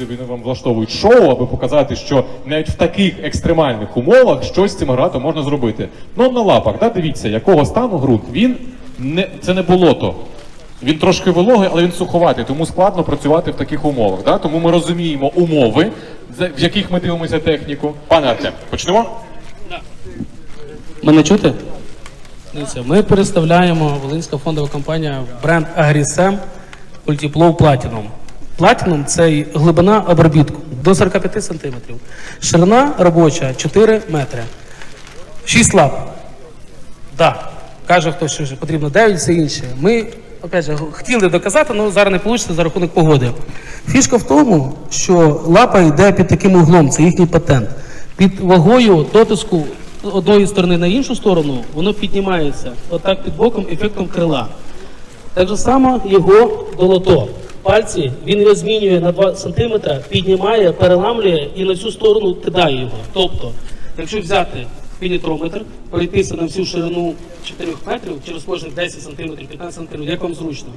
люди вони вам влаштовують шоу, аби показати, що навіть в таких екстремальних умовах щось з цим агрегатом можна зробити. Ну на лапах, да, дивіться, якого стану ґрунт. Він не це не болото. Він трошки вологий, але він суховатий, тому складно працювати в таких умовах. Да? Тому ми розуміємо умови, в яких ми дивимося техніку. Пане Артем, почнемо? Мене чути? Ми представляємо Волинська фондова компанія бренд Агрісем Multiplov Platinum. Platinum – це глибина обробітку до 45 см. Ширина робоча 4 метри. 6 лап. Да. Каже хтось, що потрібно 9, все інше. Ми, опять же, хотіли доказати, але зараз не вийде за рахунок погоди. Фішка в тому, що лапа йде під таким углом, це їхній патент. Під вагою дотиску одної сторони на іншу сторону, воно піднімається. Отак під боком ефектом крила. Так же само його долото. Пальці він його змінює на 2 см, піднімає, переламлює і на цю сторону кидає його. Тобто, якщо взяти пенітрометр, пройтися на всю ширину 4 метрів через кожних 10 см, 15 см, як вам зручно,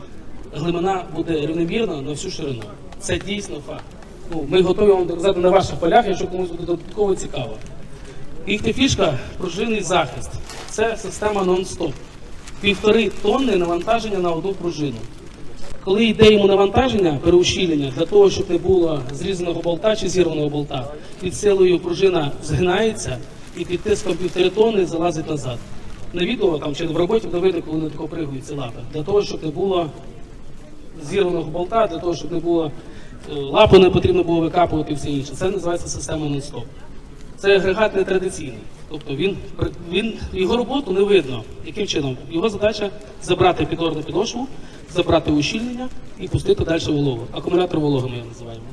глибина буде рівномірна на всю ширину. Це дійсно факт. Ну, ми готові вам доказати на ваших полях, якщо комусь буде додатково цікаво. Їхня фішка пружинний захист. Це система нон-стоп. Півтори тонни навантаження на одну пружину. Коли йде йому навантаження, переущілення, для того, щоб не було зрізаного болта чи зірваного болта, під силою пружина згинається і під тиском півтори тонни залазить назад. На відео там чи в роботі буде видно, коли вони тако ці лапи. Для того, щоб не було зірваного болта, для того, щоб не було е, лапи не потрібно було викапувати і все інше. Це називається система нон-стоп. Це агрегат не традиційний. Тобто він, він його роботу не видно. Яким чином? Його задача забрати підорну підошву, забрати ущільнення і пустити далі вологу. Акумулятор вологи ми його називаємо.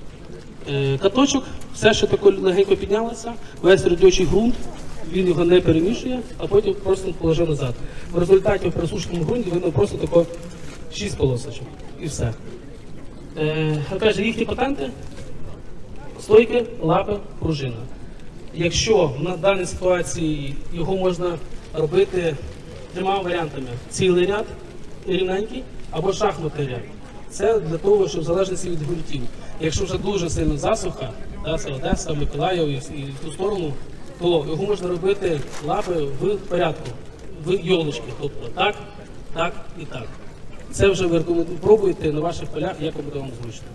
Е, каточок, все, що тако легенько піднялося, весь родючий ґрунт, він його не перемішує, а потім просто положив назад. В результаті в присушеному ґрунті видно просто тако 6 полосочок і все. Е, опять же, їхні патенти стойки, лапи, пружина. Якщо на даній ситуації його можна робити трьома варіантами: цілий ряд рівненький або шахматний ряд. Це для того, щоб в залежності від ґрунтів. Якщо вже дуже сильно засуха, да, це Одеса, Миколаїв і, в ту сторону, то його можна робити лапи в порядку, в йолочки. Тобто так, так і так. Це вже ви пробуйте на ваших полях, як буде вам зручно.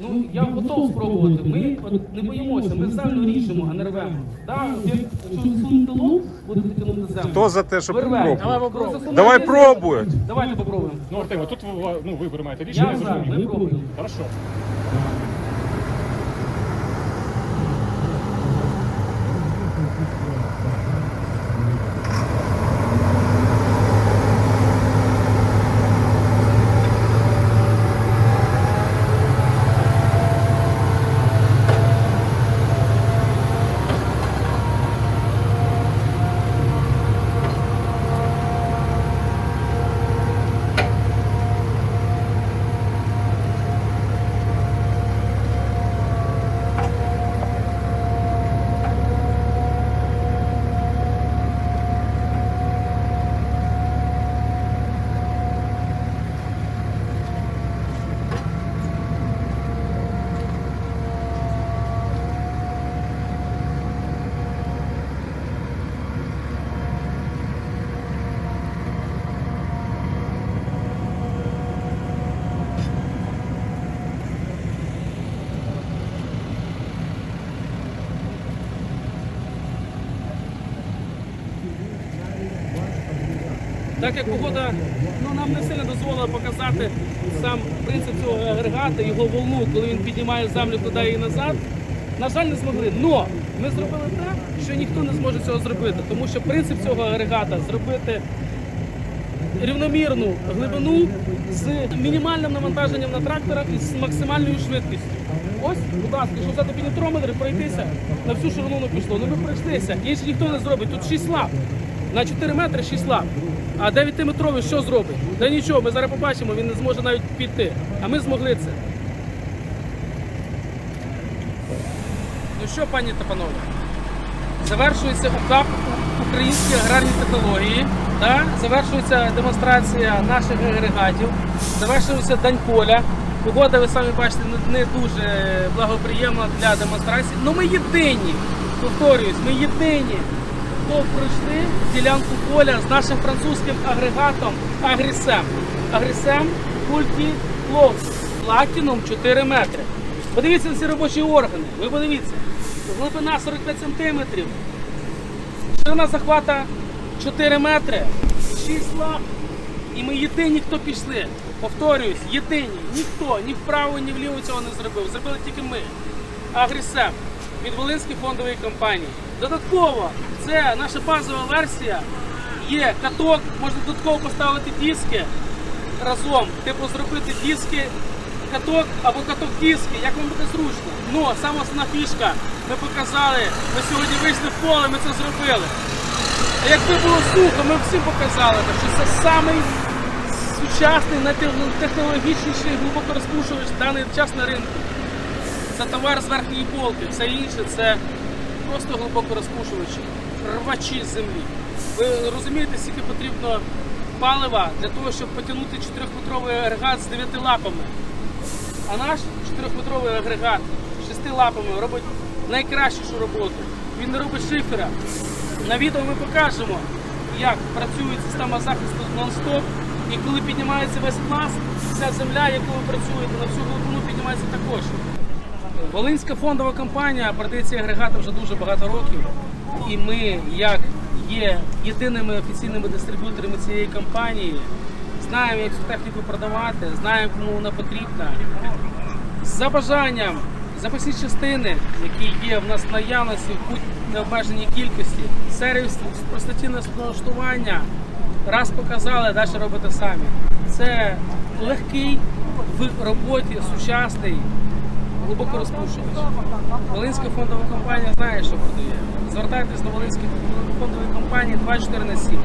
Ну, я готов спробувати. Ми от не боїмося, ми землю ріжемо, а не рвемо. Так, якщо засунути лук, будете тягнути землю. Хто за те, щоб Ви рвете. пробувати? Коли засунете Давай землю-. Давайте попробуємо. Ну, Артем, тут ви- ну, ви приймаєте рішення, Я за, зрозуміло. ми пробуємо. Хорошо. Так як погода ну, нам не сильно дозволила показати сам принцип цього агрегата, його волну, коли він піднімає землю туди і назад. На жаль, не змогли. Но ми зробили так, що ніхто не зможе цього зробити, тому що принцип цього агрегата зробити рівномірну глибину з мінімальним навантаженням на тракторах і з максимальною швидкістю. Ось, будь ласка, якщо взяти пінетрометр і пройтися на всю ширину пішло. Ну ми пройшлися. Інше ніхто не зробить. Тут 6 лап. На 4 метри 6 лап. А 9-метровий що зробить? Да нічого, ми зараз побачимо, він не зможе навіть піти. А ми змогли це. Ну що, пані та панове? Завершується УКАП Українські аграрні технології. Да? Завершується демонстрація наших агрегатів, завершується Дань поля. Погода, ви самі бачите, не, не дуже благоприємна для демонстрації. Ну ми єдині, повторююсь, ми єдині, хто пройшли ділянку поля з нашим французьким агрегатом Агрісем. Агрісем Культі Ловс. Платіном 4 метри. Подивіться на ці робочі органи. Ви подивіться. Глибина 45 сантиметрів. Ширина захвата 4 метри, 6 лап. І ми єдині, хто пішли. Повторююсь, єдині. Ніхто ні вправо, ні вліво цього не зробив. Зробили тільки ми. Агрісем від Волинської фондової компанії. Додатково, це наша базова версія. Є каток, можна додатково поставити диски разом. Типу зробити диски, каток або каток диски, як вам буде зручно. Ну, сама основна фішка. Ми показали, ми сьогодні вийшли в поле, ми це зробили. А якби було сухо, ми всім показали, що це самий сучасний, найтехнологічніший глибоко розпушувач в даний час на ринку. Це товар з верхньої полки, все інше це просто глибоко розпушувачі, рвачі з землі. Ви розумієте, скільки потрібно палива для того, щоб потягнути 4-метровий агрегат з 9 лапами. А наш 4-метровий агрегат з 6 лапами робить найкращу роботу. Він не робить шифера. На відео ми покажемо, як працює система захисту нон-стоп. І коли піднімається весь пласт, вся земля, яку ви працюєте, на всю глибину піднімається також. Волинська фондова компанія продає ці агрегати вже дуже багато років. І ми, як є єдиними офіційними дистриб'юторами цієї компанії, знаємо, як цю техніку продавати, знаємо, кому вона потрібна. За бажанням запасні частини, які є в нас в наявності в будь необмеженій кількості, сервіс простоті налаштування, раз показали, далі робите самі. Це легкий в роботі, сучасний, глибоко розпушувач. Волинська фондова компанія знає, що продає. Звертайтесь до Волинської фондової компанії 24 на 7.